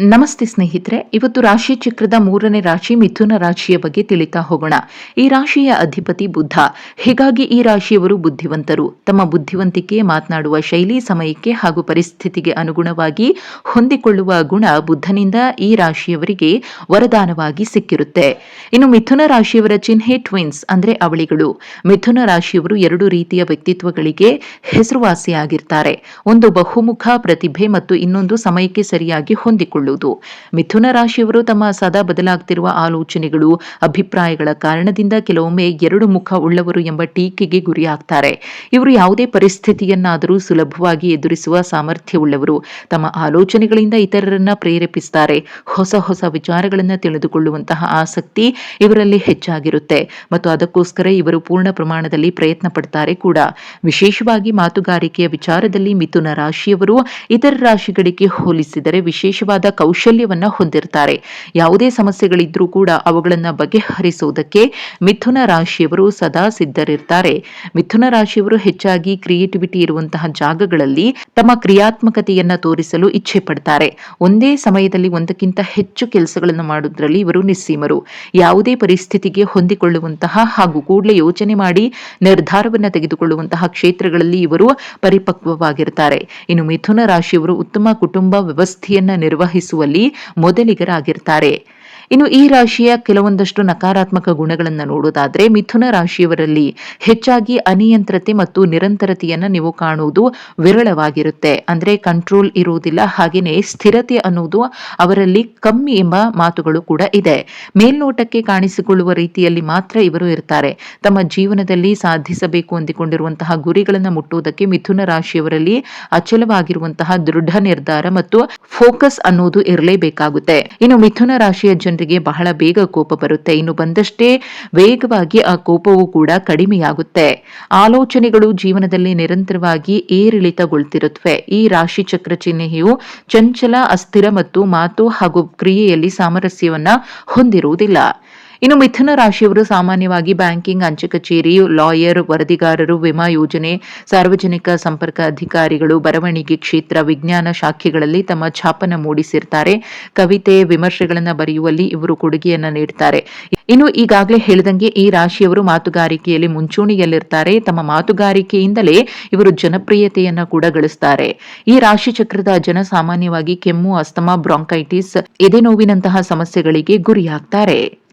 ನಮಸ್ತೆ ಸ್ನೇಹಿತರೆ, ಇವತ್ತು ರಾಶಿ ಚಕ್ರದ ಮೂರನೇ ರಾಶಿ ಮಿಥುನ ರಾಶಿಯ ಬಗ್ಗೆ ತಿಳಿತಾ ಹೋಗೋಣ. ಈ ರಾಶಿಯ ಅಧಿಪತಿ ಬುದ್ಧ ಹೀಗಾಗಿ ಈ ರಾಶಿಯವರು ಬುದ್ಧಿವಂತರು. ತಮ್ಮ ಬುದ್ಧಿವಂತಿಕೆ, ಮಾತನಾಡುವ ಶೈಲಿ, ಸಮಯಕ್ಕೆ ಹಾಗೂ ಪರಿಸ್ಥಿತಿಗೆ ಅನುಗುಣವಾಗಿ ಹೊಂದಿಕೊಳ್ಳುವ ಗುಣ ಬುದ್ಧನಿಂದ ಈ ರಾಶಿಯವರಿಗೆ ವರದಾನವಾಗಿ ಸಿಕ್ಕಿರುತ್ತೆ. ಇನ್ನು ಮಿಥುನ ರಾಶಿಯವರ ಚಿಹ್ನೆ ಟ್ವಿನ್ಸ್, ಅಂದ್ರೆ ಅವಳಿಗಳು. ಮಿಥುನ ರಾಶಿಯವರು ಎರಡು ರೀತಿಯ ವ್ಯಕ್ತಿತ್ವಗಳಿಗೆ ಹೆಸರುವಾಸಿಯಾಗಿರ್ತಾರೆ. ಒಂದು ಬಹುಮುಖ ಪ್ರತಿಭೆ ಮತ್ತು ಇನ್ನೊಂದು ಸಮಯಕ್ಕೆ ಸರಿಯಾಗಿ ಹೊಂದಿಕೊಳ್ಳುವುದು ಮಿಥುನ ರಾಶಿಯವರು ತಮ್ಮ ಸದಾ ಬದಲಾಗ್ತಿರುವ ಆಲೋಚನೆಗಳು, ಅಭಿಪ್ರಾಯಗಳ ಕಾರಣದಿಂದ ಕೆಲವೊಮ್ಮೆ ಎರಡು ಮುಖ ಉಳ್ಳವರು ಎಂಬ ಟೀಕೆಗೆ ಗುರಿಯಾಗ್ತಾರೆ. ಇವರು ಯಾವುದೇ ಪರಿಸ್ಥಿತಿಯನ್ನಾದರೂ ಸುಲಭವಾಗಿ ಎದುರಿಸುವ ಸಾಮರ್ಥ್ಯವುಳ್ಳವರು ತಮ್ಮ ಆಲೋಚನೆಗಳಿಂದ ಇತರರನ್ನ ಪ್ರೇರೇಪಿಸುತ್ತಾರೆ ಹೊಸ ಹೊಸ ವಿಚಾರಗಳನ್ನು ತಿಳಿದುಕೊಳ್ಳುವಂತಹ ಆಸಕ್ತಿ ಇವರಲ್ಲಿ ಹೆಚ್ಚಾಗಿರುತ್ತೆ. ಮತ್ತು ಅದಕ್ಕೋಸ್ಕರ ಇವರು ಪೂರ್ಣ ಪ್ರಮಾಣದಲ್ಲಿ ಪ್ರಯತ್ನ ಪಡ್ತಾರೆ ಕೂಡ. ವಿಶೇಷವಾಗಿ ಮಾತುಗಾರಿಕೆಯ ವಿಚಾರದಲ್ಲಿ ಮಿಥುನ ರಾಶಿಯವರು ಇತರ ರಾಶಿಗಳಿಗೆ ಹೋಲಿಸಿದರೆ ವಿಶೇಷವಾದ ಕೌಶಲ್ಯವನ್ನ ಹೊಂದಿರ್ತಾರೆ. ಯಾವುದೇ ಸಮಸ್ಯೆಗಳಿದ್ರೂ ಕೂಡ ಅವುಗಳನ್ನ ಬಗೆಹರಿಸುವುದಕ್ಕೆ ಮಿಥುನ ರಾಶಿಯವರು ಸದಾ ಸಿದ್ಧರಿರ್ತಾರೆ. ಮಿಥುನ ರಾಶಿಯವರು ಹೆಚ್ಚಾಗಿ ಕ್ರಿಯೇಟಿವಿಟಿ ಇರುವಂತಹ ಜಾಗಗಳಲ್ಲಿ ತಮ್ಮ ಕ್ರಿಯಾತ್ಮಕತೆಯನ್ನ ತೋರಿಸಲು ಇಚ್ಛೆ ಪಡ್ತಾರೆ. ಒಂದೇ ಸಮಯದಲ್ಲಿ ಒಂದಕ್ಕಿಂತ ಹೆಚ್ಚು ಕೆಲಸಗಳನ್ನು ಮಾಡುವುದರಲ್ಲಿ ಇವರು ನಿಸ್ಸೀಮರು. ಯಾವುದೇ ಪರಿಸ್ಥಿತಿಗೆ ಹೊಂದಿಕೊಳ್ಳುವಂತಹ ಹಾಗೂ ಕೂಡಲೇ ಯೋಚನೆ ಮಾಡಿ ನಿರ್ಧಾರವನ್ನು ತೆಗೆದುಕೊಳ್ಳುವಂತಹ ಕ್ಷೇತ್ರಗಳಲ್ಲಿ ಇವರು ಪರಿಪಕ್ವವಾಗಿರ್ತಾರೆ. ಇನ್ನು ಮಿಥುನ ರಾಶಿಯವರು ಉತ್ತಮ ಕುಟುಂಬ ವ್ಯವಸ್ಥೆಯನ್ನ ನಿರ್ವಹಿಸುವಲ್ಲಿ ಮೊದಲಿಗರಾಗಿರ್ತಾರೆ. ಇನ್ನು ಈ ರಾಶಿಯ ಕೆಲವೊಂದಷ್ಟು ನಕಾರಾತ್ಮಕ ಗುಣಗಳನ್ನು ನೋಡೋದಾದ್ರೆ ಮಿಥುನ ರಾಶಿಯವರಲ್ಲಿ ಹೆಚ್ಚಾಗಿ ಅನಿಯಂತ್ರತೆ ಮತ್ತು ನಿರಂತರತೆಯನ್ನು ನೀವು ಕಾಣುವುದು ವಿರಳವಾಗಿರುತ್ತೆ. ಅಂದ್ರೆ ಕಂಟ್ರೋಲ್ ಇರುವುದಿಲ್ಲ ಹಾಗೆಯೇ ಸ್ಥಿರತೆ ಅನ್ನುವುದು ಅವರಲ್ಲಿ ಕಮ್ಮಿ ಎಂಬ ಮಾತುಗಳು ಕೂಡ ಇದೆ. ಮೇಲ್ನೋಟಕ್ಕೆ ಕಾಣಿಸಿಕೊಳ್ಳುವ ರೀತಿಯಲ್ಲಿ ಮಾತ್ರ ಇವರು ಇರ್ತಾರೆ. ತಮ್ಮ ಜೀವನದಲ್ಲಿ ಸಾಧಿಸಬೇಕು ಅಂದಿಕೊಂಡಿರುವಂತಹ ಗುರಿಗಳನ್ನು ಮುಟ್ಟುವುದಕ್ಕೆ ಮಿಥುನ ರಾಶಿಯವರಲ್ಲಿ ಅಚಲವಾಗಿರುವಂತಹ ದೃಢ ನಿರ್ಧಾರ ಮತ್ತು ಫೋಕಸ್ ಅನ್ನೋದು ಇರಲೇಬೇಕಾಗುತ್ತೆ. ಇನ್ನು ಮಿಥುನ ರಾಶಿಯ ಜನರಿಗೆ ಬಹಳ ಬೇಗ ಕೋಪ ಬರುತ್ತೆ. ಇನ್ನು ಬಂದಷ್ಟೇ ವೇಗವಾಗಿ ಆ ಕೋಪವು ಕೂಡ ಕಡಿಮೆಯಾಗುತ್ತೆ. ಆಲೋಚನೆಗಳು ಜೀವನದಲ್ಲಿ ನಿರಂತರವಾಗಿ ಏರಿಳಿತಗೊಳ್ತಿರುತ್ತವೆ ಈ ರಾಶಿ ಚಕ್ರ ಚಿಹ್ನೆಯು ಚಂಚಲ, ಅಸ್ಥಿರ ಮತ್ತು ಮಾತು ಹಾಗೂ ಕ್ರಿಯೆಯಲ್ಲಿ ಸಾಮರಸ್ಯವನ್ನ ಹೊಂದಿರುವುದಿಲ್ಲ. ಇನ್ನು ಮಿಥುನ ರಾಶಿಯವರು ಸಾಮಾನ್ಯವಾಗಿ ಬ್ಯಾಂಕಿಂಗ್ ಅಂಚೆ ಕಚೇರಿ ಲಾಯರ್, ವರದಿಗಾರರು, ವಿಮಾ ಯೋಜನೆ, ಸಾರ್ವಜನಿಕ ಸಂಪರ್ಕ ಅಧಿಕಾರಿಗಳು, ಬರವಣಿಗೆ ಕ್ಷೇತ್ರ, ವಿಜ್ಞಾನ ಶಾಖೆಗಳಲ್ಲಿ ತಮ್ಮ ಛಾಪನ ಮೂಡಿಸಿರ್ತಾರೆ. ಕವಿತೆ, ವಿಮರ್ಶೆಗಳನ್ನು ಬರೆಯುವಲ್ಲಿ ಇವರು ಕೊಡುಗೆಯನ್ನ ನೀಡ್ತಾರೆ. ಇನ್ನು ಈಗಾಗಲೇ ಹೇಳಿದಂಗೆ ಈ ರಾಶಿಯವರು ಮಾತುಗಾರಿಕೆಯಲ್ಲಿ ಮುಂಚೂಣಿಯಲ್ಲಿರ್ತಾರೆ. ತಮ್ಮ ಮಾತುಗಾರಿಕೆಯಿಂದಲೇ ಇವರು ಜನಪ್ರಿಯತೆಯನ್ನ ಕೂಡ ಗಳಿಸ್ತಾರೆ. ಈ ರಾಶಿ ಚಕ್ರದ ಜನ ಸಾಮಾನ್ಯವಾಗಿ ಕೆಮ್ಮು, ಅಸ್ತಮಾ, ಬ್ರಾಂಕೈಟಿಸ್ ಎದೆನೋವಿನಂತಹ ಸಮಸ್ಯೆಗಳಿಗೆ ಗುರಿಯಾಗ್ತಾರೆ.